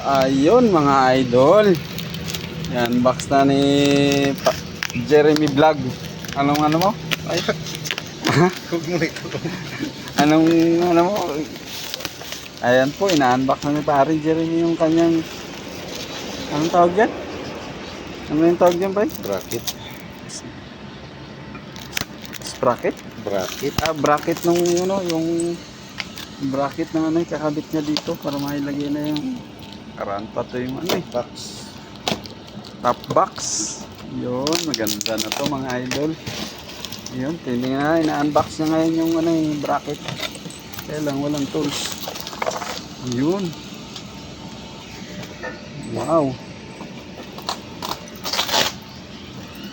Ayun mga idol. Yan, box na ni Pa- Jeremy Vlog. Anong ano mo? Ay, Huwag mo ito. anong ano mo? Ayan po, ina-unbox na ni pare Jeremy yung kanyang Anong tawag yan? Ano yung tawag yan, bay? Bracket. Sprocket? Bracket. Ah, bracket nung ano, yung bracket ng ano, kakabit niya dito para mailagay na yung karan pa to yung ano eh. Box. Top box. Yun, maganda na to mga idol. Yun, tingnan na, ina-unbox niya ngayon yung ano yung bracket. Kaya lang, walang tools. Yun. Wow.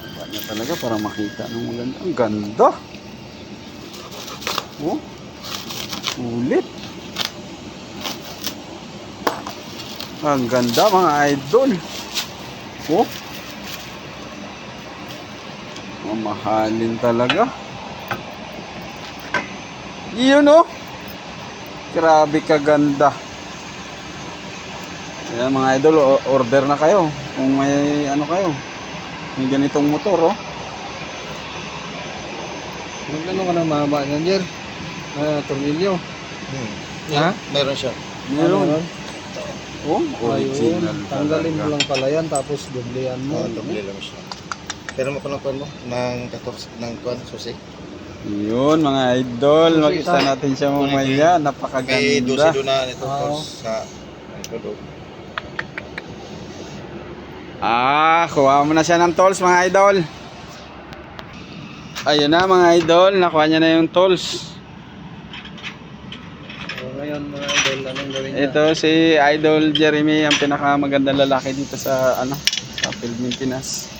Dapat niya talaga para makita ng maganda. Ang ganda. Oh. Ulit. Ang ganda mga idol. Oh. Mamahalin talaga. Yun oh. Grabe kaganda. Ayan mga idol, order na kayo. Kung may ano kayo. May ganitong motor oh. Yung ano ka na mahaba niyan, Jer? Ah, tornilyo. Hmm. Ha? Meron siya. Meron. Ano Oh, Ayun, original tanggalin mo lang pala yan, tapos doblehan mo. Oo, doble lang siya. Pero mo pa ng kwan mo? Ng 14, ng kwan, susi. Yun mga idol, Susi makita isa. natin siya mamaya. May Napakaganda. 12 doon na nito Oo. tapos sa tulog. Ah, kuha mo na siya ng tools mga idol. Ayun na mga idol, nakuha niya na yung tools. Ngayon, mga idol, anong gawin niya? Ito si Idol Jeremy, ang pinakamagandang lalaki dito sa ano, sa Pilipinas.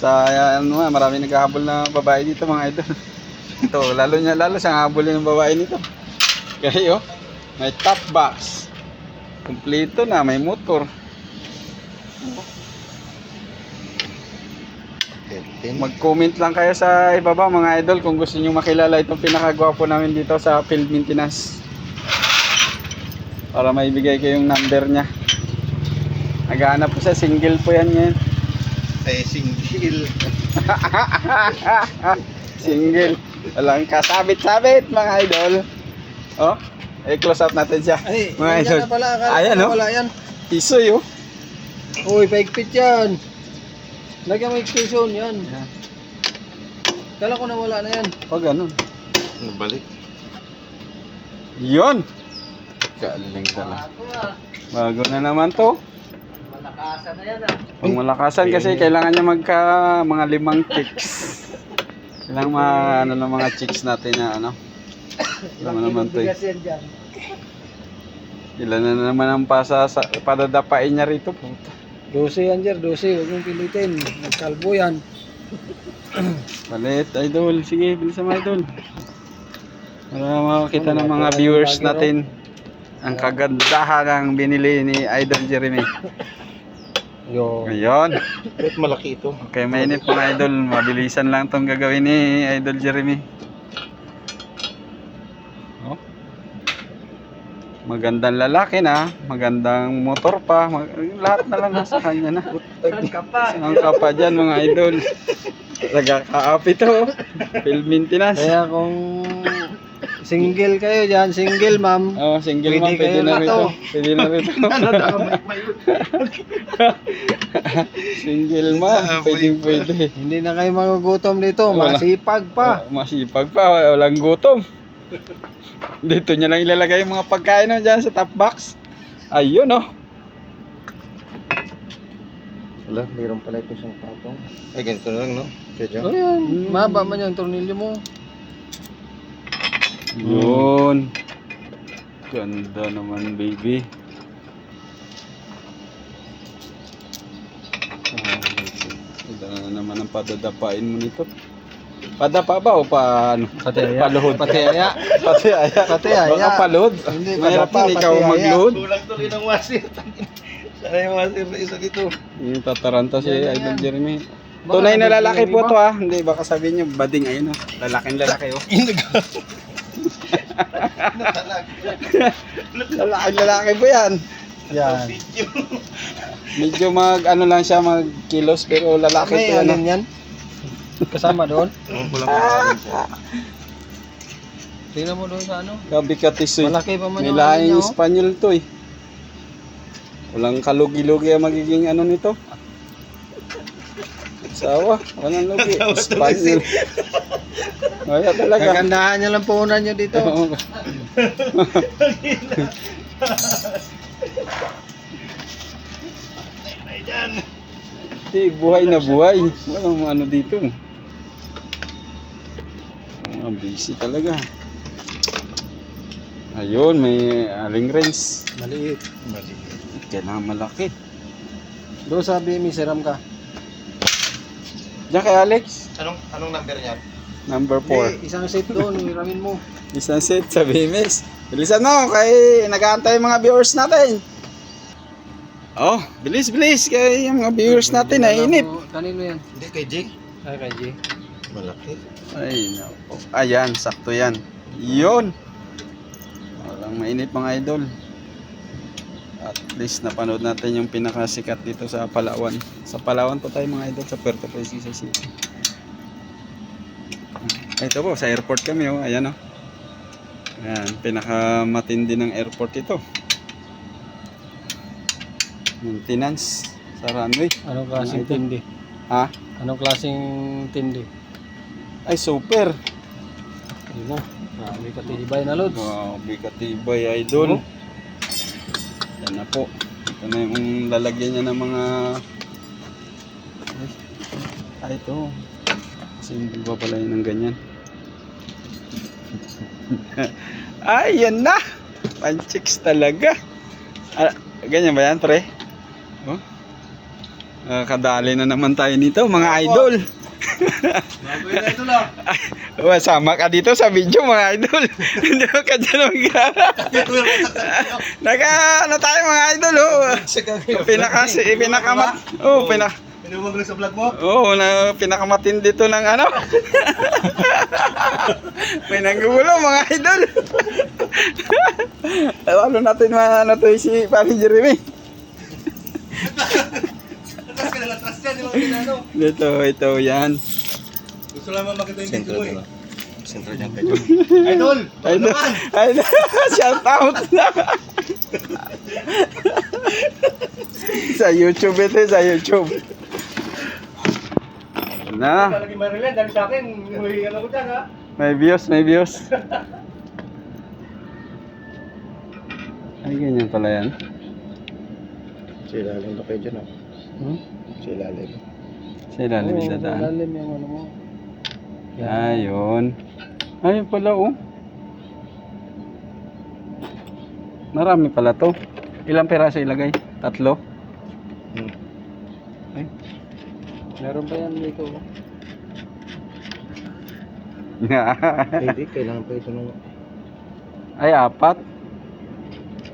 Sa ano, nga, marami naghahabol na babae dito mga idol. Ito, lalo niya lalo siyang habulin ng babae nito. Kaya oh, may top box. Kumpleto na, may motor. 10. Mag-comment lang kayo sa ibaba mga idol kung gusto niyo makilala itong pinakagwapo namin dito sa field maintenance. Para maibigay kayong number niya. Naghahanap po siya, single po yan ngayon. Ay, single. single. Walang kasabit-sabit mga idol. Oh, i-close up natin siya. Ay, mga idol. na pala. Ayan, ko oh. Wala yan. Isoy oh. Uy, paigpit yan. Lagyan mo extension yan. Kala ko na wala na yan. Pag ganun. Nabalik. Yun. Galing talaga. Bago na naman to. Malakasan na yan ah. Pag malakasan kasi kailangan niya magka mga limang chicks. Kailangan ma, ano ng mga chicks natin na ano. Alam mo naman to eh. Ilan na naman ang pasa sa, padadapain niya rito. Puta. 12 yan, Jer. 12. Huwag mong pilitin. Nagkalbo yan. Palit, idol. Sige, bilisan mo idol. Para makakita ng mga viewers natin ang kagandahan ng binili ni Idol Jeremy. Yo. Ngayon, Kahit malaki ito. okay mainit mga idol. Mabilisan lang tong gagawin ni Idol Jeremy. Oh. Magandang lalaki na, magandang motor pa, mag- lahat na lang nasa kanya na. Saan ka pa? Ang kapa dyan mga idol. Nagka-up ito. Field maintenance. Kaya kung single kayo dyan, single ma'am. Oh, single Pwede mom, pwede kayo na na rito. to. Pwede na rito. single mom, pwede pwede. Hindi na kayo magugutom dito. Wala. Masipag pa. Oh, masipag pa, walang gutom. Dito niya lang ilalagay yung mga pagkain no, dyan sa top box. Ayun oh. Wala, mayroon pala ito siyang patong. Ay, ganito na lang, no? Kaya dyan. Oh, yan. Mahaba man yung tornilyo mo. Yun. Ganda naman baby. Ah, Ganda na naman ang padadapain mo nito. Padapa ba o pa ano? Pati aya. Paluhod. Pati aya. Pati aya. Pati aya. Baka paluhod. Hindi, Mahirap padapa, yun, ikaw magluhod. Kulang tuloy ng wasir. Sana yung wasir na isa dito. Yung tataranta si Idol. Jeremy. Tunay na lalaki po to ah. Hindi, baka sabihin nyo, bading ayun oh. Lalaking lalaki oh. Lalaking lalaki po yan. Yan. Medyo mag ano lang siya mag kilos pero lalaki May to ano. alin yan? Kasama doon? Wala pa siya. Tingnan mo doon sa ano. Gabi ka tisoy. Malaki pa man May yung alin lahing niya, oh. Espanyol to eh. Walang kalugi-lugi ang magiging ano nito. Sawa, walang lugi. Espanyol. Wala talaga. Kagandahan niya lang puhunan nyo dito. Oo. Di, buhay na buhay. Walang ano dito. Mga busy talaga. Ayun, may aling rings. Maliit. Kailangan malaki. Doon sabi, may seram ka. Diyan kay Alex, Anong anong number niyan? Number 4. Hindi, isang set doon, iramin mo. Isang set sa BMS. Bilisan mo, kay nag-aantay yung mga viewers natin. Oh, bilis, bilis. Kay yung mga viewers natin, nainip. Kanino yan? Hindi kay Jing. Ay, kay G. Malaki. Ay, nako. Ayan, sakto yan. Yun. Walang mainit mga idol. At least napanood natin yung pinakasikat dito sa Palawan. Sa Palawan po tayo mga idol sa Puerto Princesa City. Ito po, sa airport kami oh. Ayan oh. Ayan, pinakamatindi ng airport ito. Maintenance sa runway. Anong klaseng Ito. tindi? Ha? Anong klaseng tindi? Ay, super. Ayun na. Grabe ka tibay na lods. Grabe katibay idol. Yan na po. Ito na yung lalagyan niya ng mga... Ay, ito. Hindi ba pala yun ng ganyan? Ay, yan na! Panchicks talaga. Ah, ganyan ba yan, pre? Oh? Nakakadali na naman tayo nito, mga idol. Bago ito lang. Oh, sama ka dito sa video mga idol. Hindi mo ka dyan mag Naka, ano tayo mga idol, oh. Pinaka, si, pinakamat, oh, pinak, Pinumag lang sa vlog mo? oh, na, pinakamatindi to ng ano. May nanggulo mga idol. Lalo natin mga ano to si Papi Jeremy. Atras ka lang, atras ba kinano? Dito, ito, yan. Gusto lang makita yung video mo eh. Sentro dyan kay Jing. Idol! Idol, idol, shout out sa YouTube ito, sa YouTube. Na, Lagi Marilyn, dahil sa akin, may ano ko dyan ha. may views, may views. Ay, ganyan pala yan. Sa ilalim na kayo dyan ha. Hmm? Sa ilalim. Sa ilalim yung dadaan. Lalim yung ano mo. Ayun. Ayun pala, oh. Marami pala to. Ilang peraso ilagay? Tatlo? Hmm. Ay, Meron pa yan dito. Hindi, kailangan pa ito nung... Ay, apat.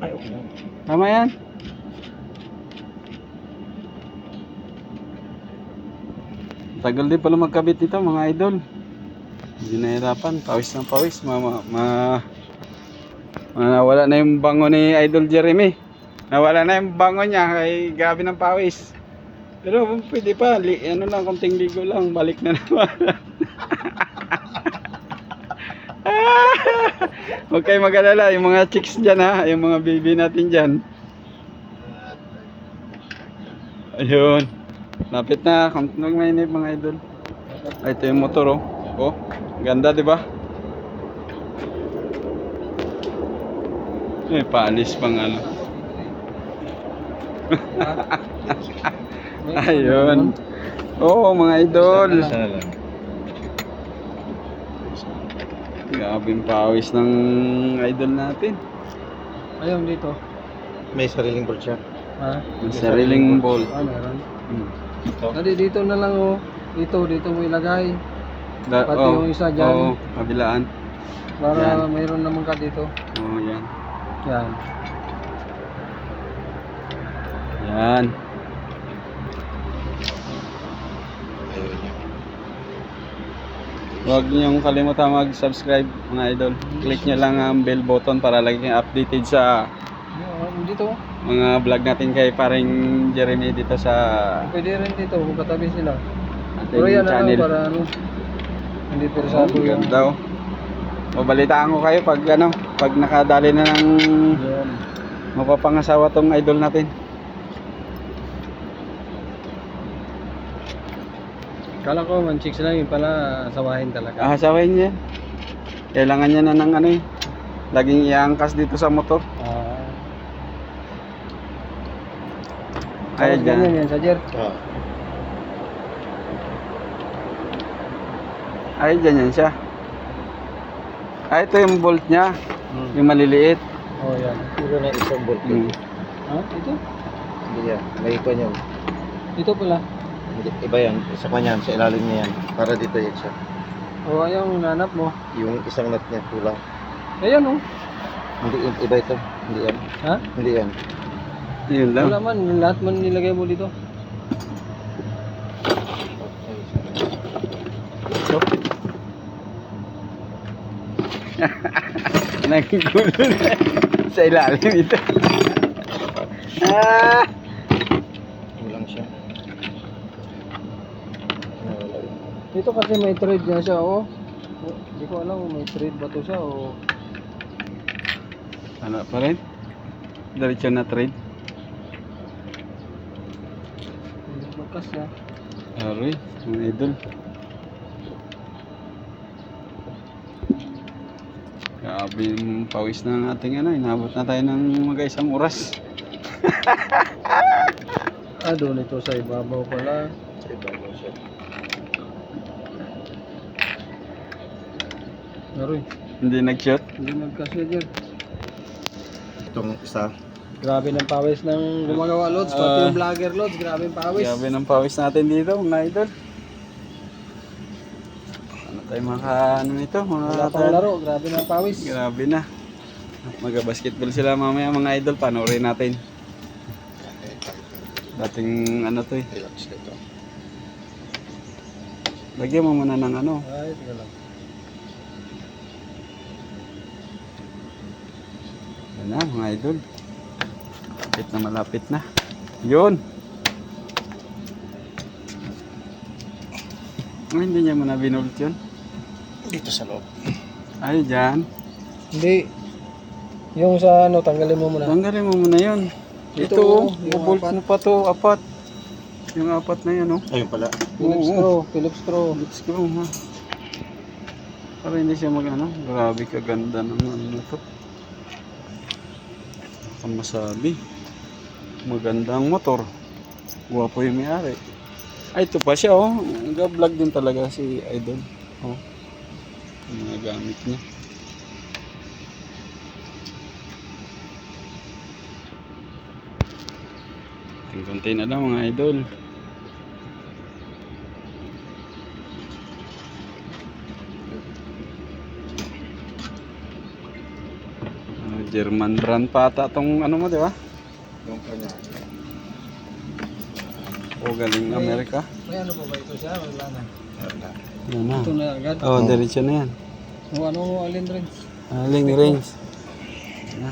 Ay, okay lang. Tama yan. Tagal din pala magkabit nito mga idol. Hindi nahirapan. Pawis ng pawis. Ma, ma, ma, nawala na yung bango ni Idol Jeremy. Nawala na yung bango niya. Kay grabe ng pawis. Pero pwede pa. Li, ano lang, konting ligo lang. Balik na naman. Huwag kayo mag-alala. Yung mga chicks dyan ha. Yung mga baby natin dyan. Ayun. Lapit na. Kung mainip mga idol. Ay, ito yung motor oh. Oh, ganda 'di ba? Eh, paalis pang ano. Ayun. Oo, mga idol. Lang. Grabing pawis ng idol natin. Ayun dito. May sariling board siya. Ha? May sariling ball. Ah, meron. Hmm. Dali dito na lang oh. Dito, dito mo ilagay. Da, Pati oh, yung isa dyan. Oo, kabilaan. Para Yan. mayroon naman ka dito. Oo, yan. Yan. Yan. Ayun niya. Huwag niyong kalimutan mag-subscribe mga idol. Click niyo lang ang bell button para lagi kayong updated sa Yan, Dito. mga vlog natin kay paring Jeremy dito sa Pwede rin dito, katabi sila. Pero yan ano, channel. para ano. Hindi Oh, persado yung... ganda oh. Mabalitaan ko kayo pag ano, pag nakadali na ng Yan. mapapangasawa tong idol natin. Kala ko man chicks lang yun pala sawahin talaga. Ah, asawain niya. Kailangan niya na ng ano eh. Laging iangkas dito sa motor. Ah. Ay, Tapos ganyan dyan. yan sa Jer. Ah. Ay, dyan yan siya. Ay, ito yung bolt niya. Hmm. Yung maliliit. Oh, yan. Puro na isang bolt. Mm. Ha? Ito? Hindi yan. May ikon yun. Ito pala. Hindi, Iba yan. Sa kanya, sa ilalim niya yan. Para dito yan siya. Oh, ayun, nanap mo. Yung isang nut niya kulang. Ayan oh. Hindi, iba ito. Hindi yan. Ha? Hindi yan. Yun lang. Wala man, yung lahat man nilagay mo dito. So, Naggulo na sa ilalim ito. ah! Kulang siya. Dito kasi may thread na siya, oh. Oh, Hindi ko alam kung may thread ba to siya, oh. Ano pa rin? Diretso na trade. Hindi magkas siya. Aroy, mga idol. Grabe yung pawis ng ating ano, inabot na tayo ng mga isang oras. Ah, doon ito sa ibabaw pala. Sa ibabaw siya. Naroy, Hindi nag-shot. hindi siya, Jer. Itong isa. Grabe ng pawis ng gumagawa, Lods. Pati Ah. yung vlogger, Lods. Grabe yung pawis. Grabe ng pawis natin dito, mga idol. Ano tayo maka, ano nito, mga Wala pang laro, grabe ng pawis. Grabe na. Mag-basketball sila mamaya mga idol, panoorin natin. Dating ano to eh. Relax. Lagyan mo muna ng ano, Ay, sige lang. Yan na mga idol. Malapit na malapit na. Yun. Ay, hindi niya muna binult yun. Dito sa loob. Ay, dyan. Hindi. Yung sa ano, tanggalin mo muna. Tanggalin mo muna yun. Ito, Ito, oh. Bubolt mo pa to, apat. Yung apat na yun, oh. Ayun pala. Phillips Oo. screw, Phillips screw. Let's go, ha. Para hindi siya mag, ano, grabe kaganda ng ano to. Ang masabi. Magandang motor. Guwapo yung may-ari. Ay, ito pa siya, oh. Nag-vlog din talaga si Idol. Oh. Yung mga gamit niya. Konti na lang mga idol. Ah, German brand pa ata tong ano mo, di ba? Yung kanya. O galing Amerika. May ano pa ba ito siya? Wala na. Wala. Na. Ito na agad. Oh, diretso na yan. O ano mo, alin rin? Aling range. Na.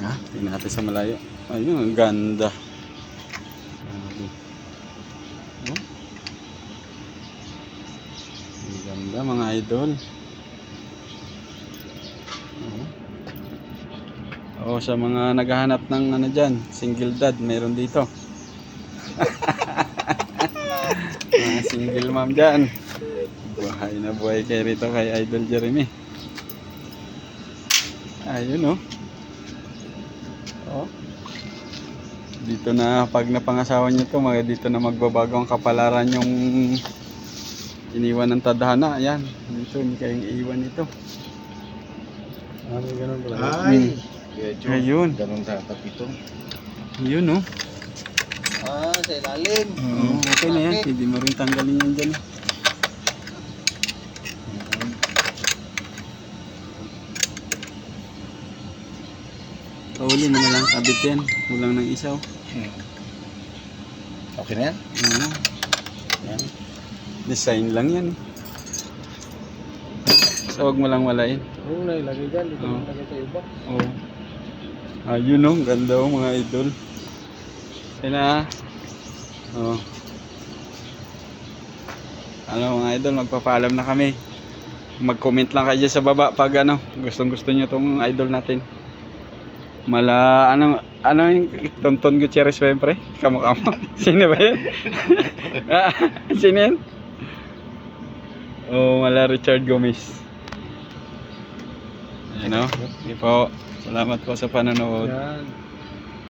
Ha, tingnan natin sa malayo. Ayun, ang ganda. Idol. Oo, sa mga naghahanap ng ano dyan, single dad, meron dito. mga single mom dyan. Buhay na buhay kay rito kay Idol Jeremy. Ayun oh. Oh. Dito na pag napangasawa niyo to, mga dito na magbabago ang kapalaran yung iniwan ng tadhana. Ayan, dito hindi kayong iiwan ito. Ah, may ganun pala. Ay! Medyo. Ayun. Ganun dapat ito. Yun oh. Ah, sa ilalim. Oo, okay na yan. Hindi mo rin tanggalin yan dyan. Pauli mo na lang kabit yan. Kulang ng isaw. Hmm. Okay na yan? Oo. Yan. Design lang yan. eh. Basta huwag mo lang walain. Oo na, ilagay dyan. Dito Oo. ilagay sa iba. Oo. Ayun oh, ganda oh mga idol. Yan na. Oh. Ano mga idol, magpapaalam na kami. Mag-comment lang kayo sa baba pag ano, gustong gusto nyo tong idol natin. Mala, ano, ano yung Tonton Gutierrez ba yun pre? Kamukha mo. Sino ba yun? Ah, Sino yun? Oh, mala Richard Gomez. Ayan o. Sige po. Salamat po sa panonood. Yan.